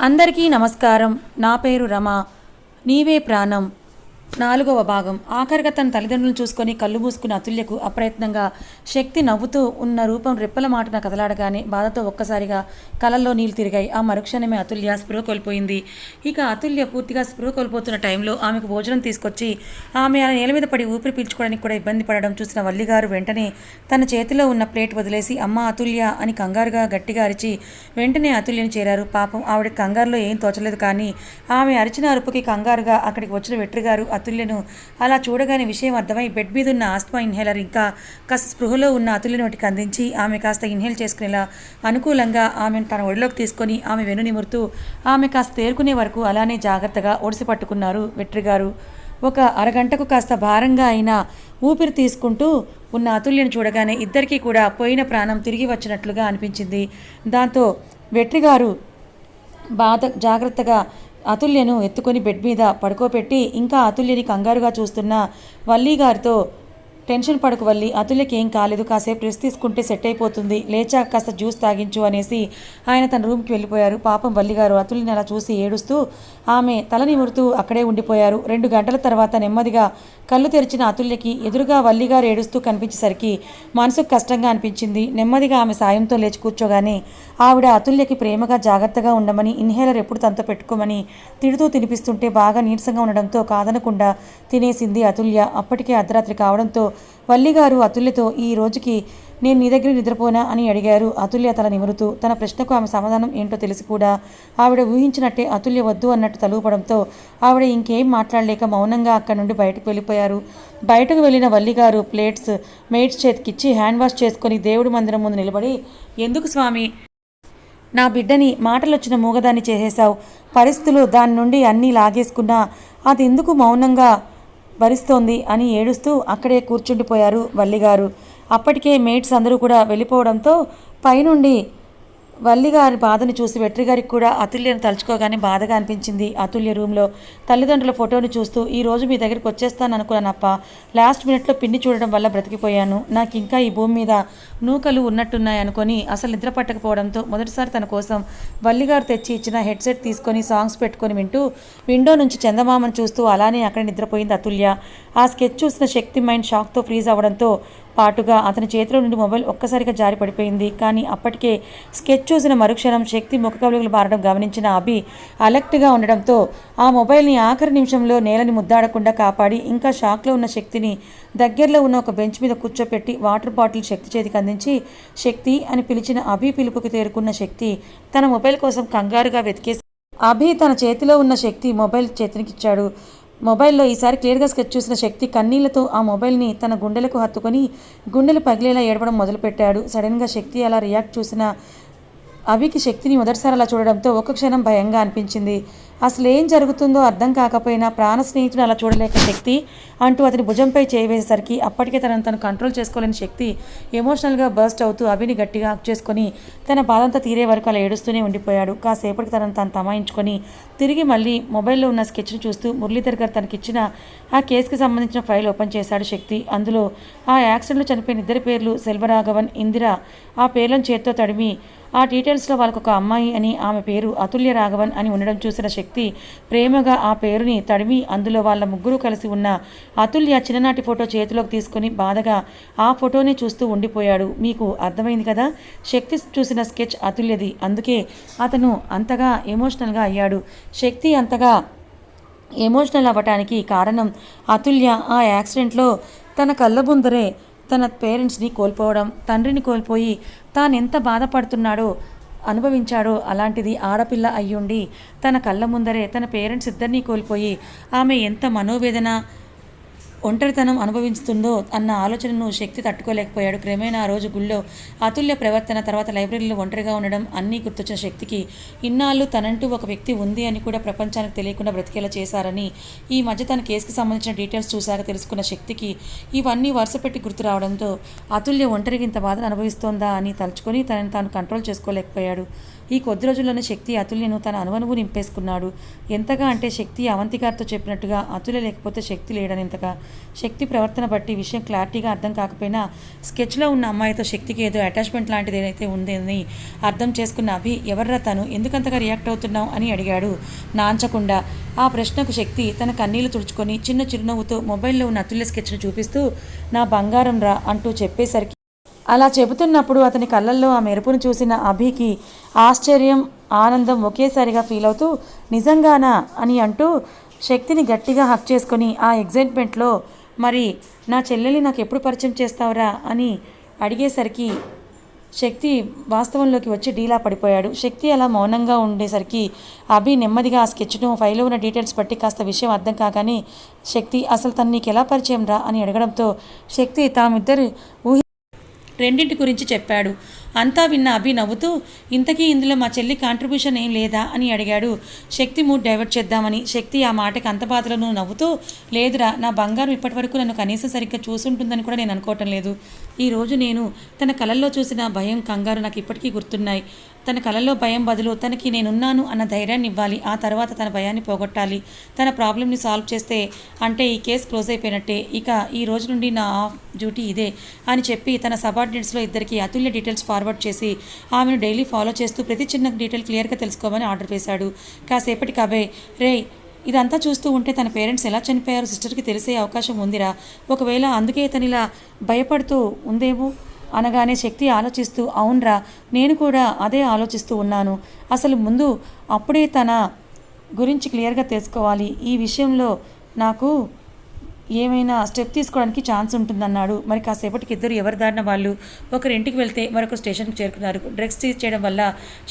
అందరికీ నమస్కారం. నా పేరు రమ. నీవే ప్రాణం. నాలుగవ భాగం. ఆఖరిగా తన తల్లిదండ్రులను చూసుకొని కళ్ళు మూసుకున్న అతుల్యకు అప్రయత్నంగా శక్తి నవ్వుతూ ఉన్న రూపం రెప్పల మాటన కదలాడగానే బాధతో ఒక్కసారిగా కలల్లో నీళ్ళు తిరిగాయి. ఆ మరుక్షణమే అతుల్య స్పృహ కోల్పోయింది. ఇక అతుల్య పూర్తిగా స్పృహ కోల్పోతున్న టైంలో ఆమెకు భోజనం తీసుకొచ్చి ఆమె అలా నేల మీద పడి ఊపిరి పీల్చుకోవడానికి కూడా ఇబ్బంది పడడం చూసిన వల్లిగారు వెంటనే తన చేతిలో ఉన్న ప్లేట్ వదిలేసి అమ్మ అతుల్య అని కంగారుగా గట్టిగా అరిచి వెంటనే అతుల్యని చేరారు. పాపం ఆవిడ కంగారులో ఏం తోచలేదు కానీ ఆమె అరిచిన అరుపుకి కంగారుగా అక్కడికి వచ్చిన వెట్రిగారు అతుల్యను. అలా చూడగానే విషయం అర్థమై బెడ్ మీద ఉన్న ఆస్మా ఇన్హేలర్ ఇంకా కాస్త స్పృహలో ఉన్న అతుల్యను ఒకటికి అందించి ఆమె కాస్త ఇన్హేల్ చేసుకునేలా అనుకూలంగా ఆమెను తన ఒడిలోకి తీసుకొని ఆమె వెను నిమురుతూ ఆమె కాస్త తేరుకునే వరకు అలానే జాగ్రత్తగా ఒడిసి పట్టుకున్నారు వెట్రిగారు ఒక అరగంటకు కాస్త భారంగా అయినా ఊపిరి తీసుకుంటూ ఉన్న అతుల్యను చూడగానే ఇద్దరికీ కూడా పోయిన ప్రాణం తిరిగి వచ్చినట్లుగా అనిపించింది. దాంతో వెట్రిగారు బాధ జాగ్రత్తగా అతుల్యను ఎత్తుకొని బెడ్ మీద పడుకోబెట్టి ఇంకా అతుల్యని కంగారుగా చూస్తున్న వల్లి గారితో టెన్షన్ పడకు వల్లి అతుల్యకి ఏం కాలేదు కాసేపు రెస్ట్ తీసుకుంటే సెట్ అయిపోతుంది లేచాక కాస్త జ్యూస్ తాగించు అనేసి ఆయన తన రూమ్కి వెళ్ళిపోయారు. పాపం వల్లిగారు అతుల్యని అలా చూసి ఏడుస్తూ ఆమె తల నిమురుతూ అక్కడే ఉండిపోయారు. రెండు గంటల తర్వాత నెమ్మదిగా కళ్ళు తెరిచిన అతుల్యకి ఎదురుగా వల్లిగారు ఏడుస్తూ కనిపించేసరికి మనసుకు కష్టంగా అనిపించింది. నెమ్మదిగా ఆమె సాయంతో లేచి కూర్చోగానే ఆవిడ అతుల్యకి ప్రేమగా జాగ్రత్తగా ఉండమని ఇన్హేలర్ ఎప్పుడు తనతో పెట్టుకోమని తిడుతూ తినిపిస్తుంటే బాగా నీరసంగా ఉండడంతో కాదనకుండా తినేసింది అతుల్య. అప్పటికే అర్ధరాత్రి కావడంతో వల్లిగారు అతుల్యతో ఈ రోజుకి నేను నీ దగ్గర నిద్రపోనా అని అడిగారు. అతుల్య తల నిమురుతూ తన ప్రశ్నకు ఆమె సమాధానం ఏంటో తెలిసి కూడా. ఆవిడ ఊహించినట్టే అతుల్య వద్దు అన్నట్టు తలూపడంతో ఆవిడ ఇంకేం మాట్లాడలేక మౌనంగా అక్కడి నుండి బయటకు వెళ్ళిపోయారు. బయటకు వెళ్ళిన వల్లిగారు ప్లేట్స్ మెయిడ్స్ చేతికిచ్చి హ్యాండ్ వాష్ చేసుకొని దేవుడి మందిరం ముందు నిలబడి ఎందుకు స్వామి? నా బిడ్డని మాటలొచ్చిన మూగదాన్ని చేసేశావు. పరిస్థితులు దాని నుండి అన్నీ లాగేసుకున్నా అది ఎందుకు మౌనంగా భరిస్తోంది అని ఏడుస్తూ అక్కడే కూర్చుండిపోయారు వల్లిగారు. అప్పటికే మేట్స్ అందరూ కూడా వెళ్ళిపోవడంతో పైనుండి వల్లిగారి బాధను చూసి వెట్రిగారికి కూడా అతుల్యను తలుచుకోగానే బాధగా అనిపించింది. అతుల్య రూమ్లో తల్లిదండ్రుల ఫోటోను చూస్తూ ఈ రోజు మీ దగ్గరికి వచ్చేస్తాను అనుకున్నానప్ప. లాస్ట్ మినిట్లో పిన్ని చూడడం వల్ల బ్రతికిపోయాను. నాకు ఇంకా ఈ భూమి మీద నూకలు ఉన్నట్టున్నాయి అనుకొని అసలు నిద్ర పట్టకపోవడంతో మొదటిసారి తన కోసం వల్లిగారు తెచ్చి ఇచ్చిన హెడ్సెట్ తీసుకొని సాంగ్స్ పెట్టుకొని వింటూ విండో నుంచి చందమామను చూస్తూ అలానే అక్కడ నిద్రపోయింది అతుల్య. ఆ స్కెచ్ చూసిన శక్తి మైండ్ షాక్తో ఫ్రీజ్ అవ్వడంతో పాటుగా అతని చేతిలో నుండి మొబైల్ ఒక్కసారిగా జారి పడిపోయింది. కానీ అప్పటికే స్కెచ్ చూసిన మరుక్షణం శక్తి ముఖ కవలికలు మారడం గమనించిన అభి అలర్ట్గా ఉండడంతో ఆ మొబైల్ని ఆఖరి నిమిషంలో నేలని ముద్దాడకుండా కాపాడి ఇంకా షాక్లో ఉన్న శక్తిని దగ్గరలో ఉన్న ఒక బెంచ్ మీద కూర్చోపెట్టి వాటర్ బాటిల్ శక్తి చేతికి అందించి శక్తి అని పిలిచిన అభి పిలుపుకి తేరుకున్న శక్తి తన మొబైల్ కోసం కంగారుగా వెతికేసి అభి తన చేతిలో ఉన్న శక్తి మొబైల్ చేతినికిచ్చాడు. మొబైల్లో ఈసారి క్లియర్గా స్కెచ్ చూసిన శక్తి కన్నీళ్ళతో ఆ మొబైల్ని తన గుండెలకు హత్తుకొని గుండెలు పగిలేలా ఏడవడం మొదలుపెట్టాడు. సడన్గా శక్తి అలా రియాక్ట్ చూసిన అవికి శక్తిని మొదటిసారి అలా చూడడంతో ఒక క్షణం భయంగా అనిపించింది. అసలు ఏం జరుగుతుందో అర్థం కాకపోయినా ప్రాణ స్నేహితుడు అలా చూడలేక శక్తి అంటూ అతని భుజంపై చేయవేసేసరికి అప్పటికే తనను తను కంట్రోల్ చేసుకోలేని శక్తి ఎమోషనల్గా బర్స్ట్ అవుతూ అభిని గట్టిగా హక్ చేసుకొని తన బాధంతా తీరే వరకు అలా ఏడుస్తూనే ఉండిపోయాడు. కాసేపటికి తనను తను తమాయించుకొని తిరిగి మళ్ళీ మొబైల్లో ఉన్న స్కెచ్ను చూస్తూ మురళీధర్ గారు తనకిచ్చిన ఆ కేసుకి సంబంధించిన ఫైల్ ఓపెన్ చేశాడు శక్తి. అందులో ఆ యాక్సిడెంట్లో చనిపోయిన ఇద్దరి పేర్లు సెల్వరాఘవన్ ఇందిర ఆ పేర్లను చేత్తో తడిమి ఆ డీటెయిల్స్లో వాళ్ళకు ఒక అమ్మాయి అని ఆమె పేరు అతుల్య రాఘవన్ అని ఉండడం చూసిన శక్తి ప్రేమగా ఆ పేరుని తడిమి అందులో వాళ్ళ ముగ్గురు కలిసి ఉన్న అతుల్య చిన్ననాటి ఫోటో చేతిలోకి తీసుకొని బాధగా ఆ ఫోటోని చూస్తూ ఉండిపోయాడు. మీకు అర్థమైంది కదా? శక్తి చూసిన స్కెచ్ అతుల్యది. అందుకే అతను అంతగా ఎమోషనల్గా అయ్యాడు. శక్తి అంతగా ఎమోషనల్ అవ్వటానికి కారణం అతుల్య ఆ యాక్సిడెంట్లో తన కళ్ళ ముందరే తన పేరెంట్స్ని కోల్పోవడం తండ్రిని కోల్పోయి తాను ఎంత బాధపడుతున్నాడో అనుభవించాడో అలాంటిది ఆడపిల్ల అయ్యుండి తన కళ్ళ ముందరే తన పేరెంట్స్ ఇద్దరినీ కోల్పోయి ఆమె ఎంత మనోవేదన ఒంటరితనం అనుభవిస్తుందో అన్న ఆలోచనను శక్తి తట్టుకోలేకపోయాడు. క్రమేణా ఆ రోజు గుళ్ళో అతుల్య ప్రవర్తన తర్వాత లైబ్రరీలో ఒంటరిగా ఉండడం అన్నీ గుర్తొచ్చిన శక్తికి ఇన్నాళ్ళు తనంటూ ఒక వ్యక్తి ఉంది అని కూడా ప్రపంచానికి తెలియకుండా బ్రతికేలా చేశారని ఈ మధ్య తన కేసుకి సంబంధించిన డీటెయిల్స్ చూశాక తెలుసుకున్న శక్తికి ఇవన్నీ వరుసపెట్టి గుర్తు రావడంతో అతుల్య ఒంటరిగా ఇంత బాధను అనుభవిస్తోందా అని తలుచుకొని తనని తాను కంట్రోల్ చేసుకోలేకపోయాడు. ఈ కొద్ది రోజుల్లోనే శక్తి అతుల్యను తన అనువనువు నింపేసుకున్నాడు. ఎంతగా అంటే శక్తి అవంతి గారితో చెప్పినట్టుగా అతుల్య లేకపోతే శక్తి లేడనింతగా. శక్తి ప్రవర్తన బట్టి విషయం క్లారిటీగా అర్థం కాకపోయినా స్కెచ్లో ఉన్న అమ్మాయితో శక్తికి ఏదో అటాచ్మెంట్ లాంటిది ఏదైతే ఉందని అర్థం చేసుకున్న అభి ఎవర్రా తను? ఎందుకంతగా రియాక్ట్ అవుతున్నావు? అని అడిగాడు నాంచకుండా. ఆ ప్రశ్నకు శక్తి తన కన్నీళ్ళు తుడుచుకొని చిన్న చిరునవ్వుతో మొబైల్లో ఉన్న అతుల్య స్కెచ్ను చూపిస్తూ నా బంగారం రా అంటూ చెప్పేసరికి అలా చెబుతున్నప్పుడు అతని కళ్ళల్లో ఆ మెరుపును చూసిన అభికి ఆశ్చర్యం ఆనందం ఒకేసారిగా ఫీల్ అవుతూ నిజంగానా? అని అంటూ శక్తిని గట్టిగా హక్ చేసుకొని ఆ ఎగ్జైట్మెంట్లో మరి నా చెల్లెల్ని నాకు ఎప్పుడు పరిచయం చేస్తావురా? అని అడిగేసరికి శక్తి వాస్తవంలోకి వచ్చి డీలా పడిపోయాడు. శక్తి అలా మౌనంగా ఉండేసరికి అభి నెమ్మదిగా ఆ స్కెచ్ను ఫైల్లో ఉన్న డీటెయిల్స్ బట్టి కాస్త విషయం అర్థం కాగానే శక్తి అసలు తను నీకు ఎలా పరిచయం రా అని అడగడంతో శక్తి తామిద్దరు ఊహి రెండింటి గురించి చెప్పాడు. అంతా విన్న అభి నవ్వుతూ ఇంతకీ ఇందులో మా చెల్లి కాంట్రిబ్యూషన్ ఏం లేదా? అని అడిగాడు. శక్తి మూడ్ డైవర్ట్ చేద్దామని. శక్తి ఆ మాటకి అంత బాధలను నవ్వుతూ లేదురా నా బంగారం ఇప్పటివరకు నన్ను కనీసం సరిగ్గా చూసుంటుందని కూడా నేను అనుకోవటం లేదు. ఈరోజు నేను తన కళల్లో చూసిన భయం కంగారు నాకు ఇప్పటికీ గుర్తున్నాయి. తన కలలో భయం బదులు తనకి నేనున్నాను అన్న ధైర్యాన్ని ఇవ్వాలి. ఆ తర్వాత తన భయాన్ని పోగొట్టాలి. తన ప్రాబ్లమ్ని సాల్వ్ చేస్తే అంటే ఈ కేసు క్లోజ్ అయిపోయినట్టే. ఇక ఈ రోజు నుండి నా ఆఫ్ డ్యూటీ ఇదే అని చెప్పి తన సబార్డినేట్స్లో ఇద్దరికి అతుల్య డీటెయిల్స్ ఫార్వర్డ్ చేసి ఆమెను డైలీ ఫాలో చేస్తూ ప్రతి చిన్న డీటెయిల్ క్లియర్గా తెలుసుకోమని ఆర్డర్ వేశాడు. కాసేపటికి అభయ్ రే ఇదంతా చూస్తూ ఉంటే తన పేరెంట్స్ ఎలా చనిపోయారో సిస్టర్కి తెలిసే అవకాశం ఉందిరా. ఒకవేళ అందుకే తను ఇలా భయపడుతూ ఉందేమో? అనగానే శక్తి ఆలోచిస్తూ అవునరా నేను కూడా అదే ఆలోచిస్తూ ఉన్నాను. అసలు ముందు అప్పుడే తన గురించి క్లియర్గా తెలుసుకోవాలి. ఈ విషయంలో నాకు ఏమైనా స్టెప్ తీసుకోవడానికి ఛాన్స్ ఉంటుందన్నాడు. మరి కాసేపటికి ఇద్దరు ఎవరి దారిన వాళ్ళు ఒకరి ఇంటికి వెళ్తే మరొక స్టేషన్కి చేరుకున్నారు. డ్రగ్స్ తీసి చేయడం వల్ల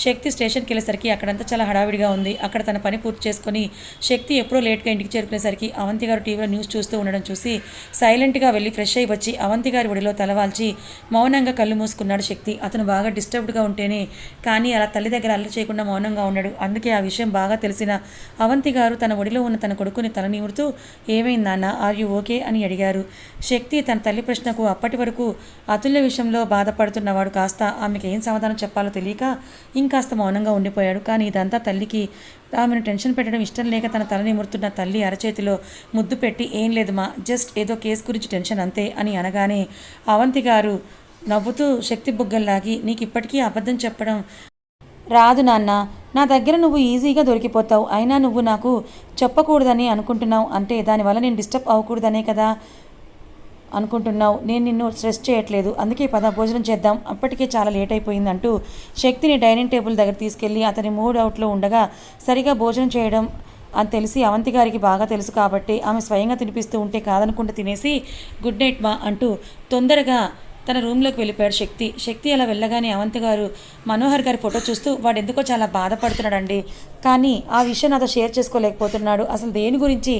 శక్తి స్టేషన్కి వెళ్ళేసరికి అక్కడంతా చాలా హడావిడిగా ఉంది. అక్కడ తన పని పూర్తి చేసుకొని శక్తి ఎప్పుడో లేట్గా ఇంటికి చేరుకునేసరికి అవంతి గారు టీవీలో న్యూస్ చూస్తూ ఉండడం చూసి సైలెంట్గా వెళ్ళి ఫ్రెష్ అయ్యి వచ్చి అవంతి గారి ఒడిలో తలవాల్చి మౌనంగా కళ్ళు మూసుకున్నాడు శక్తి. అతను బాగా డిస్టర్బ్డ్గా ఉంటేనే కానీ అలా తల్లి దగ్గర అల్లరి చేయకుండా మౌనంగా ఉన్నాడు. అందుకే ఆ విషయం బాగా తెలిసిన అవంతి గారు తన ఒడిలో ఉన్న తన కొడుకుని తల నిమురుతూ ఏమైంది నాన్న? ఆర్ యూ ఓకే అని అడిగారు. శక్తి తన తల్లి ప్రశ్నకు అప్పటి వరకు అతుల్య విషయంలో బాధపడుతున్నవాడు కాస్త ఆమెకి ఏం సమాధానం చెప్పాలో తెలియక ఇంకాస్త మౌనంగా ఉండిపోయాడు. కానీ ఇదంతా తల్లికి ఆమెను టెన్షన్ పెట్టడం ఇష్టం లేక తన తల నిమురుతున్న తల్లి అరచేతిలో ముద్దు పెట్టి ఏం లేదు మా జస్ట్ ఏదో కేసు గురించి టెన్షన్ అంతే అని అనగానే అవంతి గారు నవ్వుతూ శక్తి బుగ్గల్లాగి నీకు ఇప్పటికీ అబద్ధం చెప్పడం రాదు నాన్న నా దగ్గర నువ్వు ఈజీగా దొరికిపోతావు. అయినా నువ్వు నాకు చెప్పకూడదని అనుకుంటున్నావు. అంటే దానివల్ల నేను డిస్టర్బ్ అవ్వకూడదనే కదా అనుకుంటున్నావు. నేను నిన్ను స్ట్రెస్ చేయట్లేదు. అందుకే పద భోజనం చేద్దాం. అప్పటికే చాలా లేట్ అయిపోయింది అంటూ శక్తిని డైనింగ్ టేబుల్ దగ్గర తీసుకెళ్ళి అతని మూడ్ అవుట్లో ఉండగా సరిగా భోజనం చేయడం అని తెలిసి అవంతి గారికి బాగా తెలుసు కాబట్టి ఆమె స్వయంగా తినిపిస్తూ ఉంటే కాదనుకుంటూ తినేసి గుడ్ నైట్ మా అంటూ తొందరగా తన రూమ్లోకి వెళ్ళిపోయాడు శక్తి. శక్తి అలా వెళ్ళగానే అవంతి గారు మనోహర్ గారి ఫోటో చూస్తూ వాడు ఎందుకో చాలా బాధపడుతున్నాడండి. కానీ ఆ విషయం నాతో షేర్ చేసుకోలేకపోతున్నాడు. అసలు దేని గురించి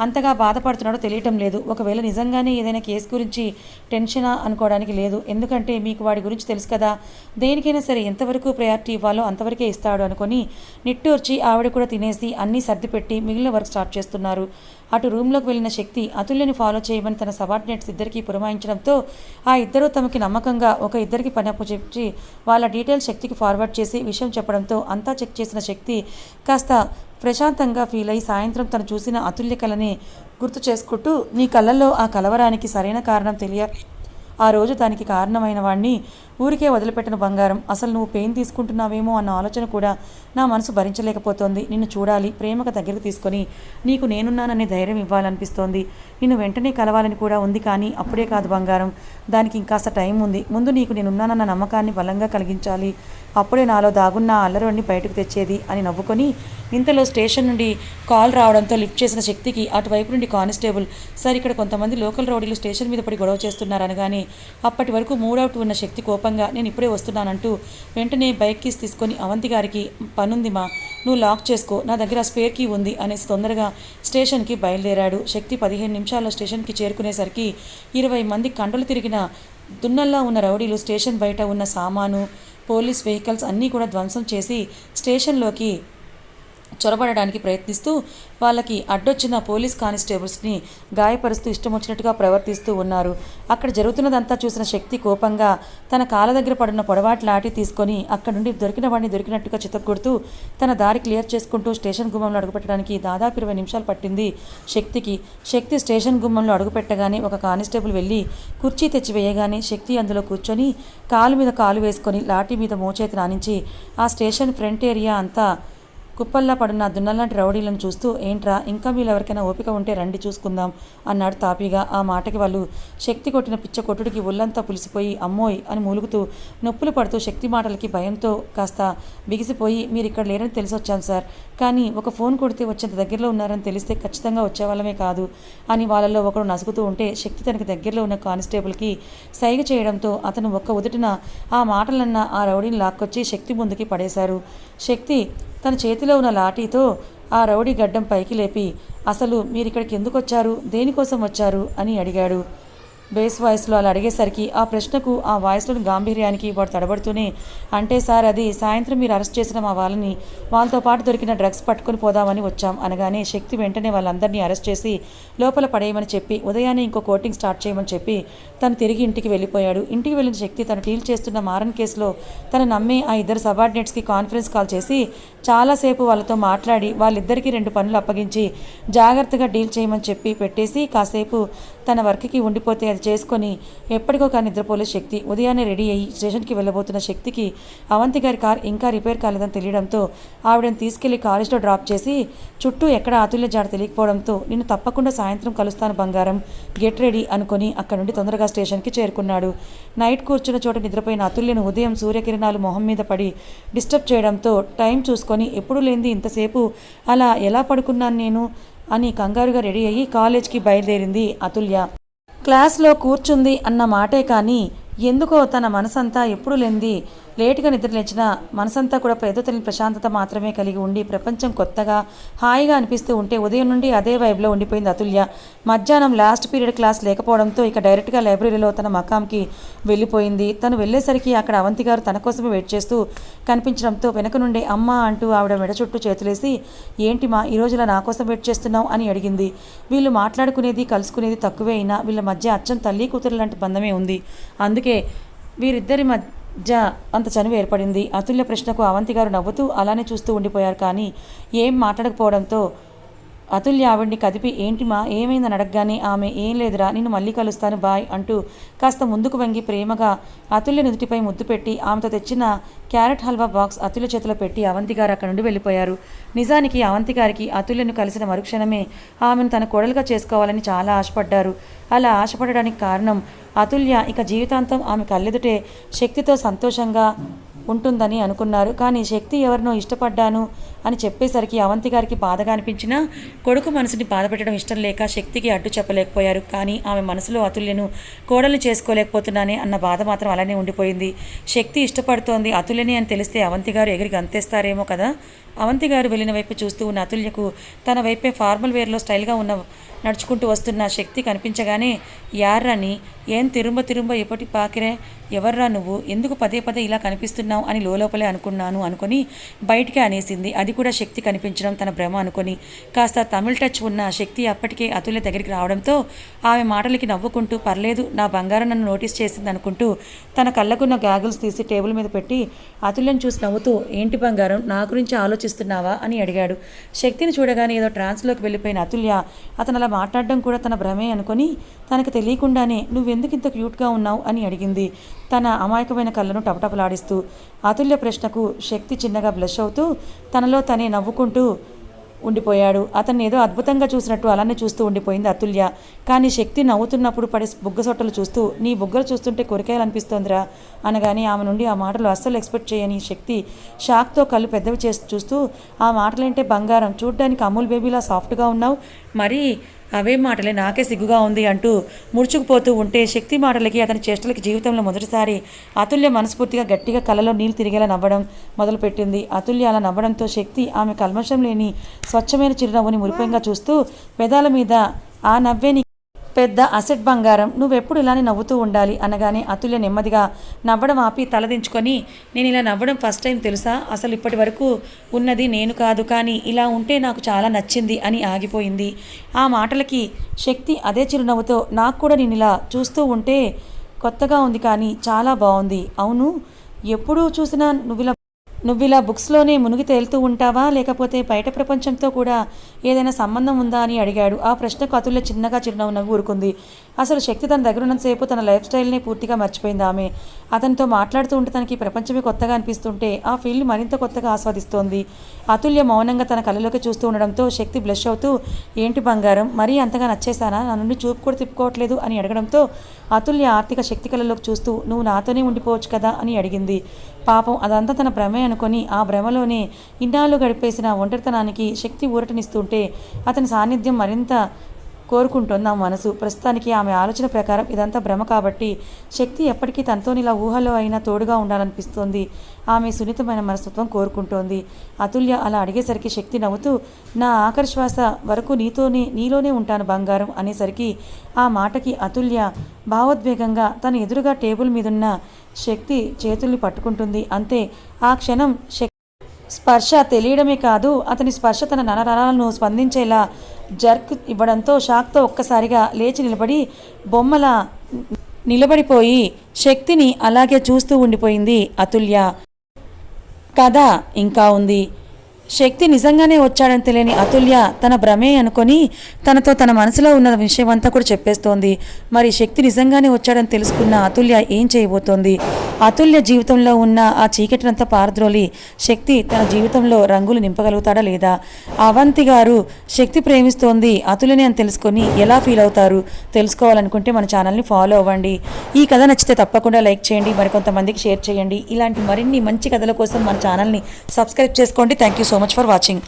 అంతగా బాధపడుతున్నాడో తెలియటం లేదు. ఒకవేళ నిజంగానే ఏదైనా కేసు గురించి టెన్షనా అనుకోవడానికి లేదు. ఎందుకంటే మీకు వాడి గురించి తెలుసు కదా. దేనికైనా సరే ఎంతవరకు ప్రయారిటీ ఇవ్వాలో అంతవరకే ఇస్తాడు అనుకొని నిట్టూర్చి ఆవిడ కూడా తినేసి అన్నీ సర్దిపెట్టి మిగిలిన వర్క్ స్టార్ట్ చేస్తున్నారు. అటు రూమ్లోకి వెళ్ళిన శక్తి అతుల్యని ఫాలో చేయమని తన సబార్డినేట్స్ ఇద్దరికి పురమాయించడంతో ఆ ఇద్దరు తమకి నమ్మకంగా ఒక ఇద్దరికి పని చెప్పి వాళ్ళ డీటెయిల్స్ శక్తికి ఫార్వర్డ్ చేసి విషయం చెప్పడంతో అంతా చెక్ చేసిన శక్తి కాస్త ప్రశాంతంగా ఫీల్ అయి సాయంత్రం తను చూసిన అతుల్య కళని గుర్తు చేసుకుంటూ నీ కళ్ళల్లో ఆ కలవరానికి సరైన కారణం తెలియ ఆ రోజు దానికి కారణమైన వాణ్ణి ఊరికే వదిలిపెట్టిన బంగారం అసలు నువ్వు పెయిన్ తీసుకుంటున్నావేమో అన్న ఆలోచన కూడా నా మనసు భరించలేకపోతోంది. నిన్ను చూడాలి ప్రేమకు దగ్గరకు తీసుకొని నీకు నేనున్నాననే ధైర్యం ఇవ్వాలనిపిస్తోంది. నిన్ను వెంటనే కలవాలని కూడా ఉంది కానీ అప్పుడే కాదు బంగారం. దానికి ఇంకాస్త టైం ఉంది. ముందు నీకు నేనున్నానన్న నమ్మకాన్ని బలంగా కలిగించాలి. అప్పుడే నాలో దాగున్న ఆ బయటకు తెచ్చేది అని నవ్వుకొని ఇంతలో స్టేషన్ నుండి కాల్ రావడంతో లిఫ్ట్ చేసిన శక్తికి అటువైపు నుండి కానిస్టేబుల్ సార్ ఇక్కడ కొంతమంది లోకల్ రౌడీలు స్టేషన్ మీద పడి గొడవ చేస్తున్నారు అనగానే అప్పటి వరకు మూడవుట్ ఉన్న శక్తి కోపంగా నేను ఇప్పుడే వస్తున్నానంటూ వెంటనే బైక్ కీస్ తీసుకొని అవంతి గారికి పనుంది మా నువ్వు లాక్ చేసుకో నా దగ్గర స్పేర్ కీ ఉంది అనేసి తొందరగా స్టేషన్కి బయలుదేరాడు. శక్తి పదిహేను నిమిషాల్లో స్టేషన్కి చేరుకునేసరికి ఇరవై మంది కండలు తిరిగిన దున్నల్లా ఉన్న రౌడీలు స్టేషన్ బయట ఉన్న సామాను పోలీస్ వెహికల్స్ అన్నీ కూడా ధ్వంసం చేసి స్టేషన్లోకి చొరబడడానికి ప్రయత్నిస్తూ వాళ్ళకి అడ్డొచ్చిన పోలీస్ కానిస్టేబుల్స్ని గాయపరుస్తూ ఇష్టం వచ్చినట్టుగా ప్రవర్తిస్తూ ఉన్నారు. అక్కడ జరుగుతున్నదంతా చూసిన శక్తి కోపంగా తన కాళ్ళ దగ్గర పడిన పొడవాటి లాఠీ తీసుకొని అక్కడ నుండి దొరికిన వాడిని దొరికినట్టుగా చితక్కొడుతూ తన దారి క్లియర్ చేసుకుంటూ స్టేషన్ గుమ్మంలో అడుగుపెట్టడానికి దాదాపు ఇరవై నిమిషాలు పట్టింది శక్తికి. శక్తి స్టేషన్ గుమ్మంలో అడుగుపెట్టగానే ఒక కానిస్టేబుల్ వెళ్ళి కుర్చీ తెచ్చి వేయగానే శక్తి అందులో కూర్చొని కాలు మీద కాలు వేసుకొని లాఠీ మీద మోచేతి నానించి ఆ స్టేషన్ ఫ్రంట్ ఏరియా అంతా కుప్పల్లా పడున్న దున్నలాంటి రౌడీలను చూస్తూ ఏంట్రా ఇంకా వీళ్ళు ఎవరికైనా ఓపిక ఉంటే రండి చూసుకుందాం అన్నాడు తాపీగా. ఆ మాటకి వాళ్ళు శక్తి కొట్టిన పిచ్చ కొట్టుడికి ఒళ్ళంతా పులిసిపోయి అమ్మోయ్ అని మూలుగుతూ నొప్పులు పడుతూ శక్తి మాటలకి భయంతో కాస్త బిగిసిపోయి మీరు ఇక్కడ లేరని తెలిసి వచ్చాం సార్. కానీ ఒక ఫోన్ కొడితే వచ్చేంత దగ్గరలో ఉన్నారని తెలిస్తే ఖచ్చితంగా వచ్చేవాళ్ళమే కాదు అని వాళ్ళలో ఒకడు నసుగుతూ ఉంటే శక్తి తనకి దగ్గరలో ఉన్న కానిస్టేబుల్కి సైగ చేయడంతో అతను ఒక్క ఉదుటిన ఆ మాటలన్న ఆ రౌడీని లాక్కొచ్చి శక్తి ముందుకి పడేశారు. శక్తి తన చేతిలో ఉన్న లాఠీతో ఆ రౌడీ గడ్డం పైకి లేపి అసలు మీరిక్కడికి ఎందుకు వచ్చారు దేనికోసం వచ్చారు? అని అడిగాడు. బేస్ వాయిస్లో అలా అడిగేసరికి ఆ ప్రశ్నకు ఆ వాయిస్లోని గాంభీర్యానికి వాడు తడబడుతూనే అంటే సార్ అది సాయంత్రం మీరు అరెస్ట్ చేసిన మా వాళ్ళని వాళ్ళతో పాటు దొరికిన డ్రగ్స్ పట్టుకుని పోదామని వచ్చాం అనగానే శక్తి వెంటనే వాళ్ళందరినీ అరెస్ట్ చేసి లోపల పడేయమని చెప్పి ఉదయాన్నే ఇంకో కోటింగ్ స్టార్ట్ చేయమని చెప్పి తను తిరిగి ఇంటికి వెళ్ళిపోయాడు. ఇంటికి వెళ్ళిన శక్తి తను డీల్ చేస్తున్న మారన్ కేసులో తను నమ్మి ఆ ఇద్దరు సబార్డినేట్స్కి కాన్ఫరెన్స్ కాల్ చేసి చాలాసేపు వాళ్ళతో మాట్లాడి వాళ్ళిద్దరికీ రెండు పనులు అప్పగించి జాగ్రత్తగా డీల్ చేయమని చెప్పి పెట్టేసి కాసేపు తన వర్క్కి ఉండిపోతే అది చేసుకొని ఎప్పటికో నిద్రపోలే శక్తి. ఉదయాన్నే రెడీ అయ్యి స్టేషన్కి వెళ్ళబోతున్న శక్తికి అవంతి గారి కార్ ఇంకా రిపేర్ కాలేదని తెలియడంతో ఆవిడని తీసుకెళ్ళి కాలేజ్లో డ్రాప్ చేసి చుట్టూ ఎక్కడ అతుల్య జాడ తెలియకపోవడంతో నిన్ను తప్పకుండా సాయంత్రం కలుస్తాను బంగారం గెట్ రెడీ అనుకొని అక్కడ నుండి తొందరగా స్టేషన్కి చేరుకున్నాడు. నైట్ కూర్చున్న చోట నిద్రపోయిన అతుల్యను ఉదయం సూర్యకిరణాలు మొహం మీద పడి డిస్టర్బ్ చేయడంతో టైం చూసుకొని ఎప్పుడు లేనిది ఇంతసేపు అలా ఎలా పడుకున్నాను నేను? అని కంగారుగా రెడీ అయ్యి కాలేజ్కి బయలుదేరింది అతుల్య. క్లాస్లో కూర్చుంది అన్న మాటే కానీ ఎందుకో తన మనసంతా ఎప్పుడు లేంది లేటుగా నిద్రలేచినా మనసంతా కూడా ఏదో ప్రశాంతత మాత్రమే కలిగి ఉండి ప్రపంచం కొత్తగా హాయిగా అనిపిస్తూ ఉంటే ఉదయం నుండి అదే వైబ్లో ఉండిపోయింది అతుల్య. మధ్యాహ్నం లాస్ట్ పీరియడ్ క్లాస్ లేకపోవడంతో ఇక డైరెక్ట్గా లైబ్రరీలో తన మకాంకి వెళ్ళిపోయింది. తను వెళ్ళేసరికి అక్కడ అవంతి గారు తన కోసమే వెయిట్ చేస్తూ కనిపించడంతో వెనక నుండే అమ్మ అంటూ ఆవిడ మెడ చుట్టూ చేతులేసి ఏంటి మా ఈ రోజులా నా కోసం వెయిట్ చేస్తున్నావు? అని అడిగింది. వీళ్ళు మాట్లాడుకునేది కలుసుకునేది తక్కువే అయినా వీళ్ళ మధ్య అచ్చం తల్లి కూతురు లాంటి బంధమే ఉంది. అందుకే వీరిద్దరి మధ్య అంత చనువు ఏర్పడింది. అతుల్య ప్రశ్నకు అవంతిగారు నవ్వుతూ అలానే చూస్తూ ఉండిపోయారు. కానీ ఏం మాట్లాడకపోవడంతో అతుల్య ఆవిడ్ని కదిపి ఏంటి మా ఏమైందని అడగగానే ఆమె ఏం లేదురా నిన్ను మళ్ళీ కలుస్తాను బాయ్ అంటూ కాస్త ముందుకు వంగి ప్రేమగా అతుల్య నుదుటిపై ముద్దు పెట్టి ఆమెతో తెచ్చిన క్యారెట్ హల్వా బాక్స్ అతుల్య చేతిలో పెట్టి అవంతి గారు అక్కడ నుండి వెళ్ళిపోయారు. నిజానికి అవంతి గారికి అతుల్యను కలిసిన మరుక్షణమే ఆమెను తన కోడలుగా చేసుకోవాలని చాలా ఆశపడ్డారు. అలా ఆశపడడానికి కారణం అతుల్య ఇక జీవితాంతం ఆమె కళ్ళెదుటే శక్తితో సంతోషంగా ఉంటుందని అనుకున్నారు. కానీ శక్తి ఎవరినో ఇష్టపడ్డాను అని చెప్పేసరికి అవంతి గారికి బాధగా అనిపించినా కొడుకు మనసుని బాధపెట్టడం ఇష్టం లేక శక్తికి అడ్డు చెప్పలేకపోయారు. కానీ ఆమె మనసులో అతుల్యను కోడల్ని చేసుకోలేకపోతున్నానే అన్న బాధ మాత్రం అలానే ఉండిపోయింది. శక్తి ఇష్టపడుతోంది అతుల్యనే అని తెలిస్తే అవంతి గారు ఎగిరి గంతేస్తారేమో కదా? అవంతి గారు వెళ్ళిన వైపు చూస్తూ ఉన్న అతుల్యకు తన వైపే ఫార్మల్ వేర్లో స్టైల్గా ఉన్న నడుచుకుంటూ వస్తున్న శక్తి కనిపించగానే యార్రని ఏం తిరుంబ తిరుంబ ఎప్పటి పాకిరే? ఎవర్రా నువ్వు? ఎందుకు పదే పదే ఇలా కనిపిస్తున్నావు? అని లోపలే అనుకున్నాను అనుకొని బయటికే అనేసింది. అది కూడా శక్తి కనిపించడం తన భ్రమ అనుకొని కాస్త తమిళ్ టచ్ ఉన్న శక్తి అప్పటికే అతుల్య దగ్గరికి రావడంతో ఆమె మాటలకి నవ్వుకుంటూ పర్లేదు నా బంగారం నన్ను నోటీస్ చేసింది అనుకుంటూ తన కళ్ళకున్న గాగుల్స్ తీసి టేబుల్ మీద పెట్టి అతుల్యను చూసి నవ్వుతూ ఏంటి బంగారం నా గురించి ఆలోచిస్తున్నావా? అని అడిగాడు. శక్తిని చూడగానే ఏదో ట్రాన్స్లోకి వెళ్ళిపోయిన అతుల్య అతను అలా మాట్లాడడం కూడా తన భ్రమే అనుకొని తనకు తెలియకుండానే నువ్వెందుకు ఇంత క్యూట్గా ఉన్నావు? అని అడిగింది. తన అమాయకమైన కళ్ళను టపటపలాడిస్తూ అతుల్య ప్రశ్నకు శక్తి చిన్నగా బ్లష్ అవుతూ తనలో తనే నవ్వుకుంటూ ఉండిపోయాడు. అతన్ని ఏదో అద్భుతంగా చూసినట్టు అలానే చూస్తూ ఉండిపోయింది అతుల్య. కానీ శక్తి నవ్వుతున్నప్పుడు పడే బుగ్గ సొట్టలు చూస్తూ నీ బుగ్గలు చూస్తుంటే కొరికాయలు అనిపిస్తోందిరా అనగానే ఆమె నుండి ఆ మాటలు అస్సలు ఎక్స్పెక్ట్ చేయని శక్తి షాక్తో కళ్ళు పెద్దవి చేసి చూస్తూ ఆ మాటలేంటే బంగారం. చూడ్డానికి అమూల్ బేబీలా సాఫ్ట్గా ఉన్నావు. మరీ అవే మాటలే నాకే సిగ్గుగా ఉంది అంటూ ముడుచుకుపోతూ ఉంటే శక్తి మాటలకి అతని చేష్టలకి జీవితంలో మొదటిసారి అతుల్య మనస్ఫూర్తిగా గట్టిగా కళ్ళలో నీళ్ళు తిరిగేలా నవ్వడం మొదలుపెట్టింది. అతుల్య అలా నవ్వడంతో శక్తి ఆమె కల్మషం లేని స్వచ్ఛమైన చిరునవ్వుని మురిపంగా చూస్తూ పెదాల మీద ఆ నవ్వే నీ పెద్ద అసెట్ బంగారం నువ్వెప్పుడు ఇలానే నవ్వుతూ ఉండాలి అనగానే అతుల్య నెమ్మదిగా నవ్వడం ఆపి తలదించుకొని నేను ఇలా నవ్వడం ఫస్ట్ టైం తెలుసా? అసలు ఇప్పటి వరకు ఉన్నది నేను కాదు కానీ ఇలా ఉంటే నాకు చాలా నచ్చింది అని ఆగిపోయింది. ఆ మాటలకి శక్తి అదే చిరునవ్వుతో నాకు కూడా నేను ఇలా చూస్తూ ఉంటే కొత్తగా ఉంది కానీ చాలా బాగుంది. అవును ఎప్పుడు చూసినా నువ్వు ఇలా నువ్విలా బుక్స్లోనే మునిగి తేలుతూ ఉంటావా? లేకపోతే బయట ప్రపంచంతో కూడా ఏదైనా సంబంధం ఉందా అని అడిగాడు. ఆ ప్రశ్నకు అతుల్య చిన్నగా చిరునవ్వు నవ్వు ఊరుకుంది. అసలు శక్తి తన దగ్గర ఉన్నంతసేపు తన లైఫ్ స్టైల్ని పూర్తిగా మర్చిపోయింది ఆమె. అతనితో మాట్లాడుతూ ఉంటే తనకి ప్రపంచమే కొత్తగా అనిపిస్తుంటే ఆ ఫీల్ మరింత కొత్తగా ఆస్వాదిస్తోంది. అతుల్య మౌనంగా తన కళ్ళలోకి చూస్తూ ఉండడంతో శక్తి బ్లష్ అవుతూ ఏంటి బంగారం? మరీ అంతగా నచ్చేసానా నా నుండి చూపు కూడా తిప్పుకోవట్లేదు అని అడగడంతో అతుల్య ఆర్థిక శక్తి కళ్ళలోకి చూస్తూ నువ్వు నాతోనే ఉండిపోవచ్చు కదా అని అడిగింది. పాపం అదంతా తన భ్రమే అనుకొని ఆ భ్రమలోనే ఇన్నాళ్ళు గడిపేసిన ఒంటరితనానికి శక్తి ఊరటనిస్తుంటే అతని సాన్నిధ్యం మరింత కోరుకుంటోంది ఆ మనసు. ప్రస్తుతానికి ఆమె ఆలోచన ప్రకారం ఇదంతా భ్రమ కాబట్టి శక్తి ఎప్పటికీ తనతోని ఇలా ఊహలో అయినా తోడుగా ఉండాలనిపిస్తోంది. ఆమె సున్నితమైన మనస్తత్వం కోరుకుంటోంది. అతుల్య అలా అడిగేసరికి శక్తి నవ్వుతూ నా ఆఖరి శ్వాస వరకు నీతోనే నీలోనే ఉంటాను బంగారం అనేసరికి ఆ మాటకి అతుల్య భావోద్వేగంగా తన ఎదురుగా టేబుల్ మీదున్న శక్తి చేతుల్ని పట్టుకుంటుంది. అంతే ఆ క్షణం శక్తి స్పర్శ తెలియడమే కాదు అతని స్పర్శ తన నరనరాలను స్పందించేలా జర్క్ ఇవ్వడంతో షాక్తో ఒక్కసారిగా లేచి నిలబడి బొమ్మల నిలబడిపోయి శక్తిని అలాగే చూస్తూ ఉండిపోయింది అతుల్య. కథ ఇంకా ఉంది. శక్తి నిజంగానే వచ్చాడని తెలియని అతుల్య తన భ్రమే అనుకొని తనతో తన మనసులో ఉన్న విషయం అంతా కూడా చెప్పేస్తోంది. మరి శక్తి నిజంగానే వచ్చాడని తెలుసుకున్న అతుల్య ఏం చేయబోతోంది? అతుల్య జీవితంలో ఉన్న ఆ చీకటినంతా పారద్రోలి శక్తి తన జీవితంలో రంగులు నింపగలుగుతాడా లేదా? అవంతి గారు శక్తి ప్రేమిస్తోంది అతుల్యని అని తెలుసుకొని ఎలా ఫీల్ అవుతారు? తెలుసుకోవాలనుకుంటే మన ఛానల్ని ఫాలో అవ్వండి. ఈ కథ నచ్చితే తప్పకుండా లైక్ చేయండి మరికొంతమందికి షేర్ చేయండి. ఇలాంటి మరిన్ని మంచి కథల కోసం మన ఛానల్ని సబ్స్క్రైబ్ చేసుకోండి. Thank you so much much for watching.